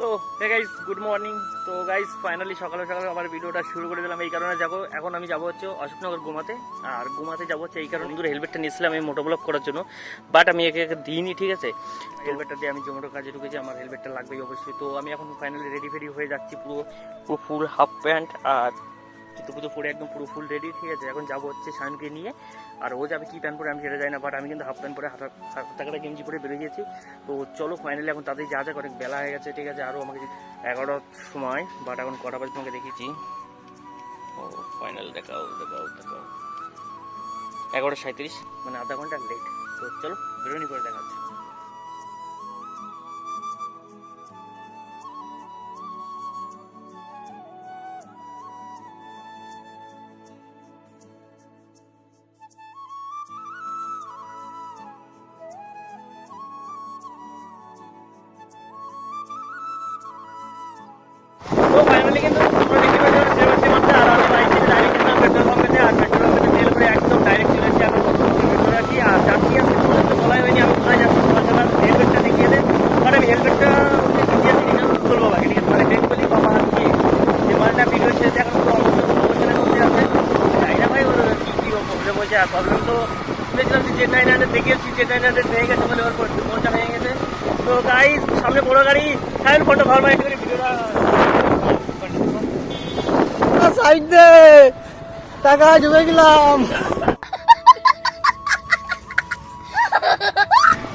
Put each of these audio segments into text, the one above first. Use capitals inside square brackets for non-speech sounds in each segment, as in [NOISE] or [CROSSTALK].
তো hey guys good morning তো guys finally সকালে সকালে আমার ভিডিওটা শুরু করে দিলাম। এই কারণে যাব এখন আমি যাব হচ্ছে অশোকনগর ঘুমাতে। আর ঘুমাতে যাব হচ্ছে এই কারণে। দূরে হেলমেটটা নিয়েছিলাম আমি মোটো ব্লক করার জন্য। বাট আমি একে একে দিইনি, ঠিক আছে? হেলমেটটা দিয়ে আমি জোমেটো কাজে ঢুকেছি। আমার হেলমেটটা লাগবেই অবশ্যই। তো আমি এখন ফাইনালি রেডি ফেডি হয়ে যাচ্ছি পুরো পুরো ফুল হাফ প্যান্ট আর জুতো পুতো পরে একদম পুরো ফুল রেডি ঠিক আছে? এখন যাব হচ্ছে শায়নকে নিয়ে। আর ও যাবে কি প্যান্ট পরে আমি সেটা যাই না বাট আমি কিন্তু হাফ প্যান্ট পরে হাতা গেঞ্জি পরে বেরিয়ে গেছি। তো চলো ফাইনালি এখন তাদের যা যা অনেক বেলা হয়ে গেছে, ঠিক আছে? আরও আমাকে এগারোটার সময় বাট এখন কটা বাজে তোমাকে দেখেছি ও ফাইনাল দেখাও দেখাও দেখাও। এগারোটা সাঁত্রিশ মানে আধা ঘণ্টা লেট তো চলো, বেরোনি করে দেখা হচ্ছে। আর আমি তেল ভরে একদম ডাইরেক্ট চলে এখন যাচ্ছি তো বলাই আমি হেলমেটটা দেখিয়ে দে। মানে হেলমেটটা দেখিয়ে মানে ডেট বলি বাবা আর কি যে মালটা ভিডিও শেষে এখন ভাই কি কি প্রবলেম হয়েছে আর প্রবলেম তো শুনেছিলাম যে জেড নাইন হান্ড্রেড দেখিয়েছি জেড নাইন গেছে বলে ওর মনটা ভেঙে গেছে। তো গাই সামনে বড় গাড়ি সাইন ফটো ভালো করে ভিডিওটা সাইড দে! টাকা জমে গেলাম।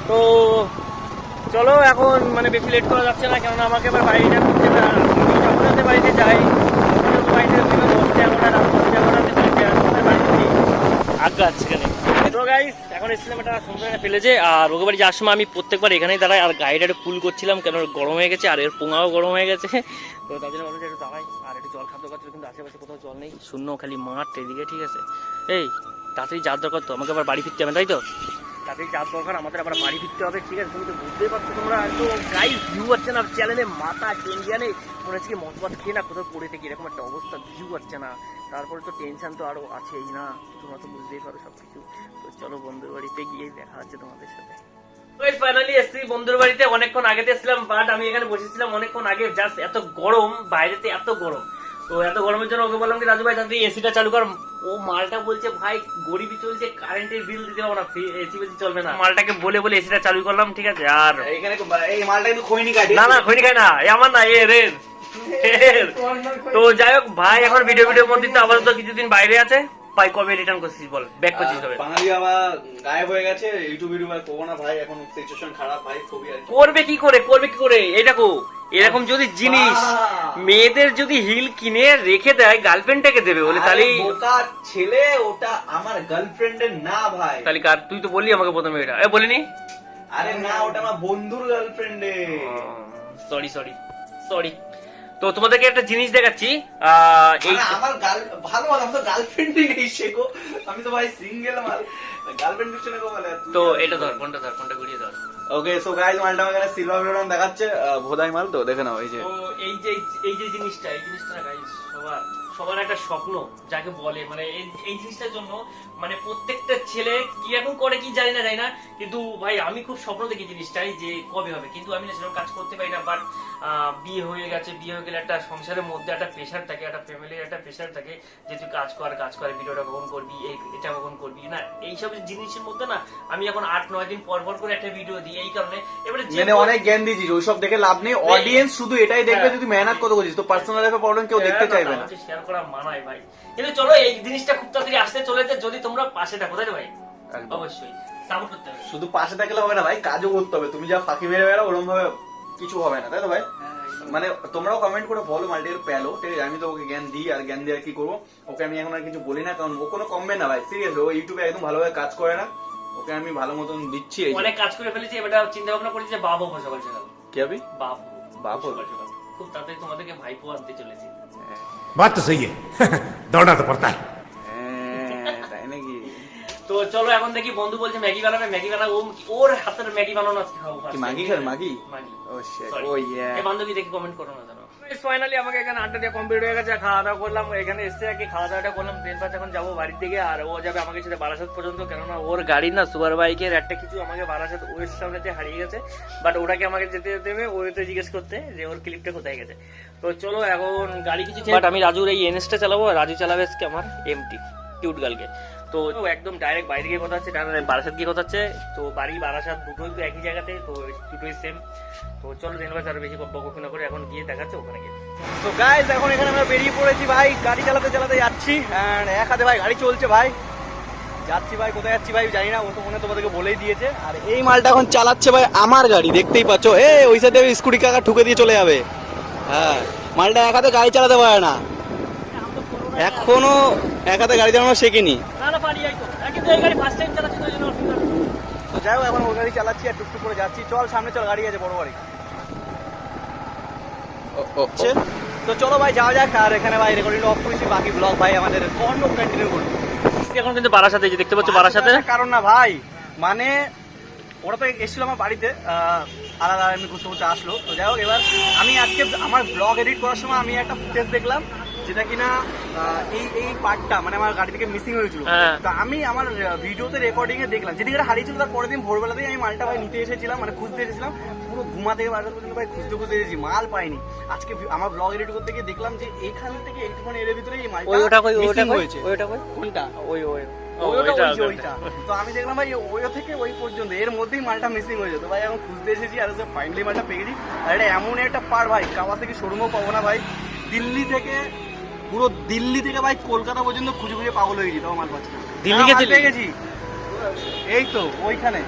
তো চলো এখন মানে বেশি লেট করা যাচ্ছে না কেননা আমাকে এবার বাড়িটা করতে হবে। আর যখন বাড়িতে যাই তখন বাড়িতে ওখানে দশটা এগারোটা রাত দশটা এগারোটাতে বাড়িতে আসি, বাড়িতে নেই। আজ্ঞা আছে এখানে। তো গাইস এখন এসেছিলাম একটা সুন্দর একটা ফেলেছে আর ওকে বাড়ি যাওয়ার সময় আমি প্রত্যেকবার এখানেই দাঁড়াই আর গাড়িটা একটু কুল করছিলাম কেন গরম হয়ে গেছে আর এর পোঙাও গরম হয়ে গেছে। তো তার জন্য ভাবলাম একটু দাঁড়াই। আর খাদ্য খাচ্ছিল কিন্তু আশেপাশে কোথাও জল নেই। শূন্য, খালি মাঠ এদিকে, ঠিক আছে? এই, তাড়াতাড়ি যাওয়ার দরকার তো, আমাকে আবার বাড়ি ফিরতে হবে তাই তো? তাদের যার দরকার, আমাদের আবার বাড়ি ফিরতে হবে, ঠিক আছে? তুমি তো বুঝতেই পারছ তোমরা, তো গাইস ভিউ হচ্ছে না চ্যানেলে মাথা টেনশনে মনে হচ্ছে কি মতবাদ খেয়ে না কোথাও পড়ে থেকে, এরকম একটা অবস্থা ভিউ হচ্ছে না। তারপরে তো টেনশন তো আরও আছেই না, তোমরা তো বুঝতেই পারো সব কিছু তো চলো বন্ধুর বাড়িতে গিয়ে দেখা হচ্ছে তোমাদের সাথে। ফাইনালি এসছি বন্ধুর বাড়িতে, অনেকক্ষণ আগে এসেছিলাম বাট আমি এখানে বসেছিলাম অনেকক্ষণ আগে জাস্ট এত গরম, বাইরেতে এত গরম। তো এত গরমের জন্য ওকে বললাম কি রাজু ভাই তাড়াতাড়ি এসিটা চালু কর। ও মালটা বলছে ভাই গরিবি চলছে কারেন্টের বিল দিতে পারব না এসি বেশি চলবে না। মালটাকে বলে বলে এসিটা চালু করলাম ঠিক আছে আর এখানে এই মালটা কিন্তু খৈনি কাটে না না খৈনি কাটে না এ আমার না এ রেন [LAUGHS] তো যাই হোক ভাই এখন ভিডিও ভিডিওর মধ্যে তো আবার তো কিছুদিন বাইরে আছে। ভাই কবে রিটার্ন করছিস বল? ব্যাক করছিস কবে? বাঙালি বাবা গায়েব হয়ে গেছে ইউটিউব ভিডিও আর করব না ভাই এখন সিচুয়েশন খারাপ ভাই খুবই আর করবে কি করে করবে কি করে? এই দেখো এরকম যদি জিনিস মেয়েদের যদি হিল কিনে রেখে দেয় গার্লফ্রেন্ডটাকে দেবে বলে তাহলে বোকা ছেলে ওটা আমার গার্লফ্রেন্ডের না ভাই। তাহলে কার? তুই তো বললি আমাকে প্রথমে এটা। এ বলিনি? আরে না ওটা আমার বন্ধুর গার্লফ্রেন্ডে সরি সরি সরি তো তোমাদেরকে একটা জিনিস দেখাচ্ছি এই আমার গার্ল ভালো ভালো আমার গার্লফ্রেন্ডই নেই শেখো আমি তো ভাই সিঙ্গেল মাল। গার্লফ্রেন্ড কিছু বলে তো এটা ধর কোনটা ধর কোনটা ঘুরিয়ে ধর। ওকে সো গাইস মালটা এখানে সিলভার বেরোন দেখাচ্ছে ভোদাই মাল তো দেখে নাও এই যে। এই যে এই যে জিনিসটা এই জিনিসটা গাইস সবার সবার একটা স্বপ্ন যাকে বলে মানে এই- এই জিনিসটার জন্য মানে প্রত্যেকটা ছেলে কি এখন করে কি জানি না জানি না কিন্তু ভাই আমি খুব স্বপ্ন দেখি জিনিসটাই যে কবে হবে। কিন্তু আমি না সেরকম কাজ করতে পারি না বাট বিয়ে হয়ে গেছে বিয়ে হয়ে গেলে একটা সংসারের মধ্যে একটা প্রেশার থাকে একটা ফ্যামিলির একটা প্রেশার থাকে যে তুই কাজ কর কাজ করে ভিডিওটা কখন করবি এটা কখন করবি না? এইসব জিনিসের মধ্যে না আমি এখন আট নয় দিন পর পর করে একটা ভিডিও দিই এই কারণে এবারে মানে অনেক জ্ঞান দিয়েছিস ওইসব দেখে লাভ নেই। অডিয়েন্স শুধু এটাই দেখবে হ্যাঁ। যদি মেহনত কত করছিস। তো পার্সোনাল লাইফে প্রবলেম কেউ দেখতে চাইবে না শেয়ার করা মানায় ভাই। কিন্তু চলো এই জিনিসটা খুব তাড়াতাড়ি আসতে চলেছে যদি তোমরা পাশে থাকো তাই ভাই? অবশ্যই। সাপোর্ট করতে হবে। শুধু পাশে থাকলে হবে না ভাই কাজও করতে হবে। তুমি যা ফাঁকি মেরে বেড়াও ওরকম ভাবে কিছু হবে না তাই তো ভাই? হ্যাঁ, মানে তোমরাও কমেন্ট করে বলো মাল্টির পেল ঠিক আছে? আমি তো ওকে জ্ঞান দিই আর জ্ঞান দিয়ে কি করব? ওকে আমি এখন আর কিছু বলি না কারণ ও কোনো কমবে না ভাই সিরিয়াসলি ও ইউটিউবে একদম ভালোভাবে কাজ করে না। ওকে আমি ভালো মতন দিচ্ছি অনেক কাজ করে ফেলেছি এবার চিন্তা ভাবনা করেছি যে বাবা বসে বলছে কি হবে বাপ বাপ বসে খুব তাড়াতাড়ি তোমাদেরকে ভাইপো আনতে চলেছি। হ্যাঁ। বাত তো সহি [LAUGHS] দৌড়াতে পড়তা চলো এখন দেখি বন্ধু বলছে ম্যাগি বানাবে ম্যাগি বানাবো। ও- ওর হাতের ম্যাগি বানানো আজকে খাব কি মাগি খাবে মাগি? ও শিট ও ইয়া এই বান্ধবী দেখে কমেন্ট করো না জানো ফাইনালি আমাকে এখানে আড্ডা দিয়ে কমপ্লিট হয়ে গেছে খাওয়া দাওয়া করলাম এখানে এসে আর কি খাওয়া দাওয়াটা করলাম ট্রেন পাস এখন যাব বাড়ির দিকে আর ও যাবে আমাকে সাথে বারাসাত পর্যন্ত কেননা ওর গাড়ি না সুপার বাইকের একটা কিছু আমাকে বারাসাত ওয়ের সামনে হারিয়ে গেছে বাট ওটাকে আমাকে যেতে যেতে হবে ওয়েতে জিজ্ঞেস করতে যে ওর ক্লিপটা কোথায় গেছে। তো চলো এখন গাড়ি কিছু বাট আমি রাজুর এই এনএসটা চালাবো আর রাজু চালাবে আজকে আমার এমটি কিউট গার্লকে তো একদম ডাইরেক্ট বাইরে গিয়ে কথা হচ্ছে বারাসাত গিয়ে কথা হচ্ছে। তো বাড়ি, বারাসাত দুটোই তো একই জায়গাতে, তো দুটোই সেম তো চলো দিনবার আরও বেশি বকবক না করে এখন গিয়ে দেখাচ্ছে ওখানে গিয়ে। তো গাইস এখন এখানে আমরা বেরিয়ে পড়েছি ভাই, গাড়ি চালাতে চালাতে যাচ্ছি। And এক হাতে ভাই, গাড়ি চলছে ভাই। যাচ্ছি ভাই, কোথায় যাচ্ছি ভাই জানি না, ও তো মনে তোমাদেরকে বলেই দিয়েছে। আর এই মালটা এখন চালাচ্ছে ভাই আমার গাড়ি, দেখতেই পাচ্ছ। এ, ওই সাইডে স্কুটি কাকা ঠুকে দিয়ে চলে যাবে। হ্যাঁ মালটা এক হাতে গাড়ি চালাতে পারে না। এখনও এক হাতে গাড়ি চালানো শেখেনি। তো গাড়ি ফার্স্ট টাইম চালাচ্ছি তো অসুবিধা নেই। যাই হোক এখন ওই গাড়ি চালাচ্ছি আর টুকটুক করে যাচ্ছি। চল সামনে চল গাড়ি আছে বড় গাড়ি তো চলো ভাই যাওয়া যাক। আর এখানে ভাই রেকর্ডিং অফ করেছি বাকি ব্লগ ভাই আমাদের কন্ড কন্টিনিউ করব। এখন কিন্তু বারাসাতে যে দেখতে পাচ্ছ বারাসাতে কারণ না ভাই মানে ওরা তো এসেছিল আমার বাড়িতে আলাদা এমনি ঘুরতে ঘুরতে আসলো। তো যাই হোক এবার আমি আজকে আমার ব্লগ এডিট করার সময় আমি একটা ফুটেজ দেখলাম। যেটা কিনা এই এই পার্টটা মানে আমার গাড়ি থেকে মিসিং হয়েছিল। হ্যাঁ। তো আমি আমার ভিডিওতে রেকর্ডিং এ দেখলাম। যেদিন হারিয়েছিল তার পরের দিন ভোরবেলাতেই আমি মালটা ভাই নিতে এসেছিলাম মানে খুঁজতে এসেছিলাম। পুরো ঘুমা থেকে বাজার পর্যন্ত ভাই খুঁজতে খুঁজতে এসেছি মাল পাইনি। আজকে আমার ব্লগ এডিট করতে গিয়ে দেখলাম যে এইখান থেকে এইটুখানি এর ভিতরে এই মালটা ওটা কই ওইটা কই? হয়েছে। ওইটা কই? কোনটা? ওই ওই। তো আমি দেখলাম ভাই ওই থেকে ওই পর্যন্ত এর মধ্যেই মালটা মিসিং হয়ে যেত ভাই এখন খুঁজতে এসেছি আর ফাইনালি মালটা পেয়ে গেছি। আর এটা এমন একটা পার ভাই কাওয়া থেকে শোরুমও পাবো না ভাই। দিল্লি থেকে পুরো দিল্লি থেকে ভাই কলকাতা পর্যন্ত খুঁজে খুঁজে পাগল হয়ে গেছি তাও মাল পাচ্ছি দিল্লি হ্যাঁ, গেছিলি? পেয়ে গেছি। এই তো ওইখানে।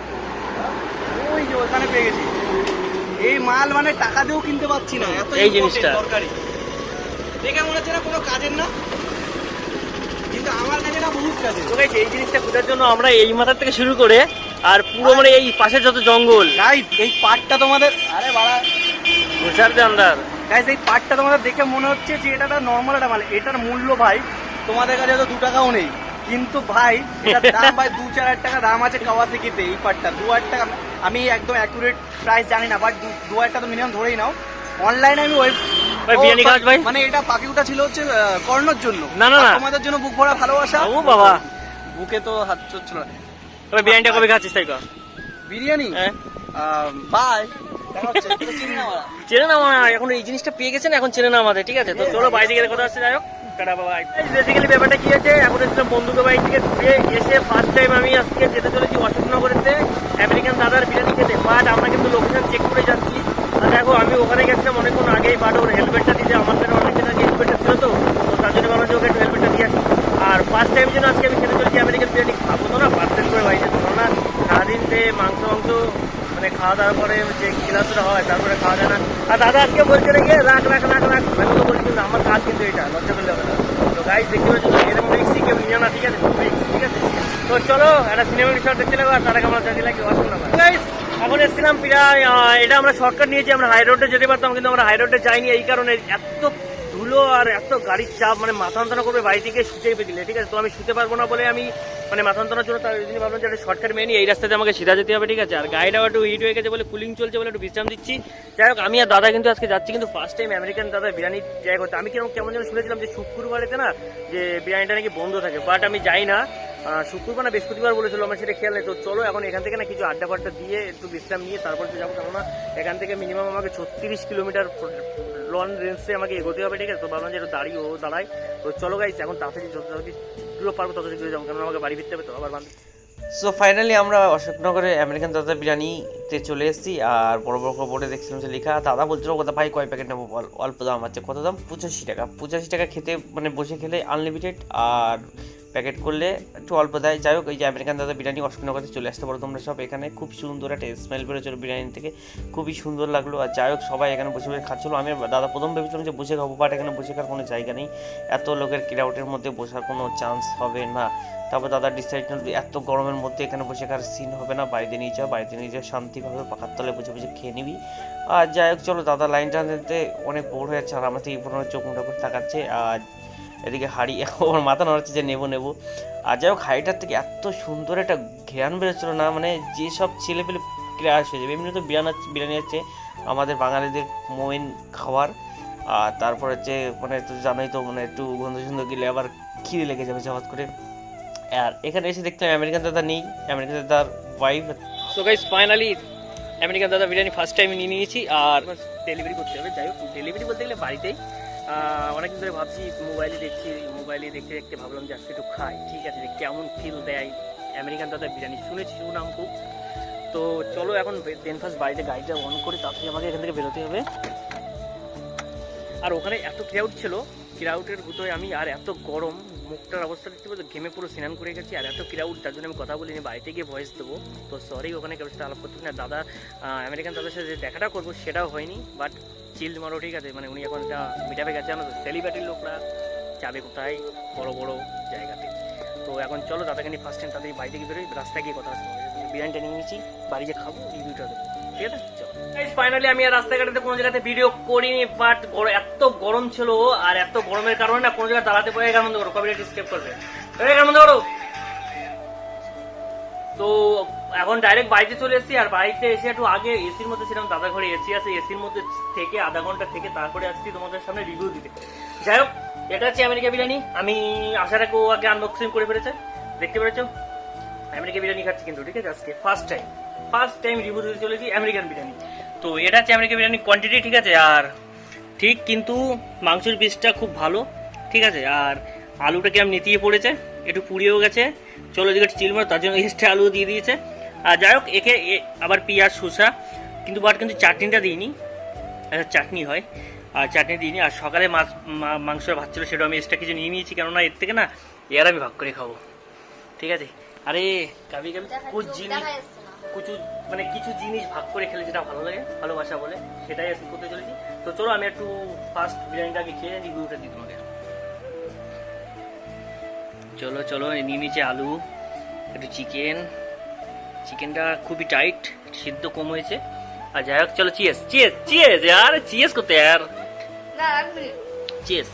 ওই যে ওইখানে পেয়ে গেছি। এই মাল মানে টাকা দিয়েও কিনতে পারছি না এত এই জিনিসটা। দরকারি দেখে মনে হচ্ছে না কোনো কাজের না? কিন্তু আমার কাছে না বহুত কাজের। তো guys, এই জিনিসটা খোঁজার জন্য আমরা এই মাথার থেকে শুরু করে আর পুরো মানে এই পাশের যত জঙ্গল। গাইস এই পাটটা তোমাদের আরে বাড়া। ঘুষার দে আন্দার গাইস এই পার্টটা তোমাদের দেখে মনে হচ্ছে যে এটা একটা নর্মাল একটা মাল। এটার মূল্য ভাই তোমাদের কাছে তো দু টাকাও নেই। কিন্তু ভাই এটার দাম ভাই দু চার হাজার টাকা দাম আছে কাওয়াসাকিতে এই পার্টটা দু হাজার টাকা আমি একদম অ্যাকুরেট প্রাইস জানি না বাট দু হাজার টাকা তো মিনিমাম ধরেই নাও। অনলাইনে আমি ওয়েব? মানে এটা পাখিটা ছিল হচ্ছে কর্ণর জন্য। না, না, তোমাদের জন্য বুক ভরা ভালোবাসা। ও বাবা। বুকে তো হাত চলছিল না। তবে বিরিয়ানিটা কবে খাচ্ছিস তাই বিরিয়ানি? হ্যাঁ। বাই তোকে চিনি না আমরা। এখন এই জিনিসটা পেয়ে গেছেন, এখন চেনে না আমাদের, ঠিক আছে? তো চলো বাইরে গেলে কথা হচ্ছে, যাই বেসিক্যালি ব্যাপারটা কি আছে এখন এসেছিলাম বন্ধুকে বাইক থেকে ঘুরে, এসে ফার্স্ট টাইম আমি আজকে যেতে চলেছি অশোকনগরেতে আমেরিকান দাদার বিরিয়ানি খেতে। বাট আমরা কিন্তু লোকেশন চেক করে যাচ্ছি। আর দেখো, আমি ওখানে গেছিলাম অনেকক্ষণ আগেই বাট ওর হেলমেটটা দিতে কাছে অনেকদিন আগে হেলমেটটা ছিল তো তো তার জন্য ভাবলাম যে ওকে একটু হেলমেটটা দিয়ে আসি আর ফার্স্ট টাইম জন্য আজকে আমি খেতে চলেছি আমেরিকান বিরিয়ানি খাব তো না পার্সেল করে বাইরে তো না সারাদিন সে মাংস মাংস মানে খাওয়া দাওয়ার পরে যে হয়, তারপরে খাওয়া আর দাদা আজকে নাকি রাখ আমার কাজ কিন্তু এটা হবে না। তো না ঠিক আছে? ঠিক আছে? চলো, একটা এখন প্রায় এটা আমরা শর্টকাট নিয়েছি আমরা হাই রোডে যেতে পারতাম, কিন্তু আমরা হাই রোডে যাইনি, এই কারণে এত ধুলো আর এত গাড়ির চাপ মানে মাথা যন্ত্রণা করবে বাড়ি থেকে শুতে পেয়েছিলে ঠিক আছে? তো আমি শুতে পারব না বলে আমি মানে মাথা যন্ত্রণার জন্য তার জন্য ভাবলাম যে একটা শর্টকাট মেয়ে নিয়ে এই রাস্তাতে আমাকে সিধা যেতে হবে, ঠিক আছে? আর গাড়িটাও একটু হিট হয়ে গেছে বলে কুলিং চলছে বলে একটু বিশ্রাম দিচ্ছি। যাই হোক, আমি আর দাদা কিন্তু আজকে যাচ্ছি, কিন্তু ফার্স্ট টাইম আমেরিকান দাদা বিরিয়ানি ট্রাই করতে। আমি কেমন কেমন যেন শুনেছিলাম যে শুক্রবারেতে না, যে বিরিয়ানিটা নাকি বন্ধ থাকে বাট আমি যাই না। শুক্রবার না বৃহস্পতিবার বলেছিল আমার, সেটা খেয়াল নেই। তো চলো, এখন এখান থেকে না কিছু আড্ডা ফাড্ডা দিয়ে একটু বিশ্রাম নিয়ে তারপর তো যাব কেননা, এখান থেকে মিনিমাম আমাকে ছত্রিশ কিলোমিটার লং রেঞ্জে আমাকে এগোতে হবে, ঠিক আছে? তো ভাবলাম যে একটু দাঁড়িয়ে, ও দাঁড়ায়। তো চলো গাইস এখন তাড়াতাড়ি যত তাড়াতাড়ি পুরো পারব, তত শীঘ্র যাব কেন আমাকে বাড়ি ফিরতে হবে, তো আবার বান্ধব। সো ফাইনালি আমরা অশোকনগরে আমেরিকান দাদা বিরিয়ানিতে চলে এসেছি, আর বড় বড় বোর্ডে দেখছিলাম যে লেখা, দাদা বলছিল কথা ভাই, কয় প্যাকেট নেব? অল্প দাম আছে, কত দাম? পঁচাশি টাকা। পঁচাশি টাকা খেতে মানে বসে খেলে আনলিমিটেড আর প্যাকেট করলে একটু অল্প দেয়। যাই হোক, এই যে আমেরিকান দাদা বিরিয়ানি অশোকনগরে চলে আসতে পারো তোমরা সব। এখানে খুব সুন্দর একটা স্মেল বেরোচ্ছিল বিরিয়ানি থেকে। খুবই সুন্দর লাগল। আর যাই হোক, সবাই এখানে বসে বসে খাচ্ছিলো। আমি দাদা প্রথম ভেবেছিলাম যে বসে খাব বাট এখানে বসে খাওয়ার কোনো জায়গা নেই। এত লোকের ক্রাউডের মধ্যে বসার কোনো চান্স হবে না। তারপর দাদা ডিসাইড এত গরমের মধ্যে এখানে বসে খাওয়ার সিন হবে না। বাড়িতে নিয়ে যাও, বাড়িতে নিয়ে যাও, শান্তিভাবে পাখার তলে বসে বসে খেয়ে নিবি। আর যাই হোক, চলো দাদা লাইন টানতে অনেক বোর হয়ে যাচ্ছে, আর আমার থেকে পুরোনো চোখ মুঠা করে তাকাচ্ছে। আর এদিকে হাড়ি, ওর মাথা নড়াচ্ছে যে নেব নেব। আর যাই হোক, হাড়িটার থেকে এত সুন্দর একটা ঘ্রাণ বেরোচ্ছিল না মানে যেসব ছেলে পেলে ক্রাশ হয়ে যাবে এমনি তো বিরিয়ানি বিরিয়ানি হচ্ছে আমাদের বাঙালিদের মেইন খাবার। আর তারপর হচ্ছে মানে তো জানোই তো মানে একটু গন্ধ সুন্দর গেলে আবার খিদে লেগে যাবে জবাত করে। আর এখানে এসে দেখলাম আমেরিকান দাদা নেই, আমেরিকান দাদার wife so guys finally American দাদা বিরিয়ানি ফার্স্ট টাইম নিয়ে নিয়েছি, আর ডেলিভারি করতে হবে। যাই হোক ডেলিভারি বলতে গেলে বাড়িতেই। অনেকদিন ধরে ভাবছি মোবাইলে দেখছি মোবাইলে দেখতে দেখতে ভাবলাম যে আজকে একটু খাই। ঠিক আছে, যে কেমন ফিল দেয় আমেরিকান দাদা বিরিয়ানি। শুনেছি সুনাম খুব। তো চলো এখন দেন ফার্স্ট বাড়িতে গাড়িটা অন করে তাড়াতাড়ি আমাকে এখান থেকে বেরোতে হবে। আর ওখানে এত ক্রাউড ছিল ক্রাউডের ভিতরে আমি আর এত গরম, মুখটার অবস্থা দেখতে পাচ্ছি ঘেমে পুরো স্নান করে গেছি, আর এত ক্রাউড তার জন্য আমি কথা বলিনি, বাড়িতে গিয়ে ভয়েস দেবো। তো সরি ওখানে কারোর আলাপ করতে না। দাদা আমেরিকান দাদার সাথে যে দেখাটা করব সেটাও হয়নি বাট চিল মারো, ঠিক আছে? মানে উনি এখন যা মিটাবে গেছে, জানো তো? সেলিব্রিটির লোকরা যাবে কোথায়? বড় বড় জায়গাতে। তো এখন চলো দাদাকে নিয়ে ফার্স্ট টাইম তাদের বাড়ি থেকে বেরোই, রাস্তায় গিয়ে কথা বিরিয়ানিটা নিয়ে নিয়েছি, বাড়ি যে খাব রিভিউটা দেবো। ঠিক আছে? চলো। ফাইনালি আমি আর রাস্তাঘাটে কোনো জায়গাতে ভিডিও করিনি বাট এত গরম ছিল, আর এত গরমের কারণে না কোনো জায়গায় দাঁড়াতে পারে গান বন্ধ করো কপিরাইট স্কেপ করবে? গান বন্ধ করো তো এখন ডাইরেক্ট বাড়িতে চলে এসেছি, আর বাড়িতে এসে একটু আগে এসির মধ্যে ছিলাম দাদা ঘরে এসি আছে এসির মধ্যে থেকে আধা ঘণ্টা থেকে তারপরে আসছি তোমাদের সামনে রিভিউ দিতে। যাই হোক, এটা হচ্ছে আমেরিকা বিরিয়ানি, আমি আশা ও আগে আনবক্সিং করে ফেলেছে, দেখতে পেরেছ? আমেরিকা বিরিয়ানি খাচ্ছি কিন্তু, ঠিক আছে? আজকে first time first time review দিতে চলেছি আমেরিকান বিরিয়ানি। তো এটা হচ্ছে আমেরিকা বিরিয়ানি কোয়ান্টিটি ঠিক আছে? আর ঠিক কিন্তু মাংসের পিসটা খুব ভালো, ঠিক আছে? আর আলুটা কেমন নিতিয়ে পড়েছে। একটু পুড়িয়েও গেছে। চলো দিকে চিল মারো তার জন্য এক্সট্রা আলু দিয়ে দিয়েছে। আর যাই হোক একে এ- আবার পেঁয়াজ শসা কিন্তু বাট কিন্তু চাটনিটা দিইনি। একটা চাটনি হয়। আর চাটনি দিইনি। আর সকালে মাছ মাংস ভাত ছিল সেটা আমি এক্সট্রা কিছু নিয়ে নিয়েছি কেননা এর থেকে না এর আমি ভাগ করে খাব। ঠিক আছে? আরে কাবি কাবি কুছ জিনিস কিছু মানে কিছু জিনিস ভাগ করে খেলে যেটা ভালো লাগে ভালোবাসা বলে সেটাই করতে চলেছি। তো চলো আমি একটু ফার্স্ট বিরিয়ানিটা আগে খেয়ে রিভিউটা দিই তোমাকে চলো চলো নিয়ে নিচে আলু একটু চিকেন চিকেনটা খুবই টাইট সিদ্ধ কম হয়েছে। আর যাই হোক চলো চিয়েস চিয়েস চিয়েস আর চিয়েস করতে আর। চিয়েস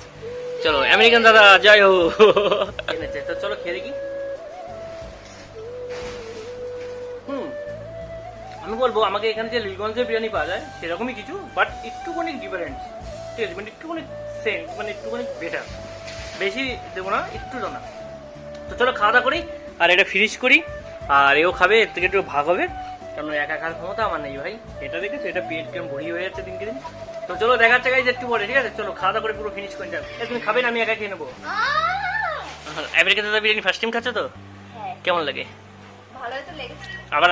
চলো আমেরিকান দাদা যাই হো। চলো খেয়ে দেখি। হুম আমি বলব আমাকে এখানে যে লিগঞ্জের বিরিয়ানি পাওয়া যায় সেরকমই কিছু বাট একটুখানি ডিফারেন্ট টেস্ট মানে একটুখানি সেন্ট মানে একটুখানি বেটার বেশি দেবো না একটু জানা তো চলো খাওয়া দাওয়া করি আর এটা ফিনিশ করি আর এও খাবে এর থেকে একটু ভাগ হবে। কারণ একা খাওয়ার ক্ষমতা আমার নেই ভাই। এটা দেখেছ? এটা পেট কেমন ভরি হয়ে যাচ্ছে দিনকে দিন। তো চলো দেখাচ্ছে গাইজ একটু পরে ঠিক আছে? চলো খাওয়া দাওয়া করে পুরো ফিনিশ করে যাবে তুমি খাবে না আমি একা খেয়ে নেব। আমেরিকাতে দাদা বিরিয়ানি ফার্স্ট টাইম খাচ্ছ তো? হ্যাঁ। কেমন লাগে? ভালো তো লেগেছে। আবার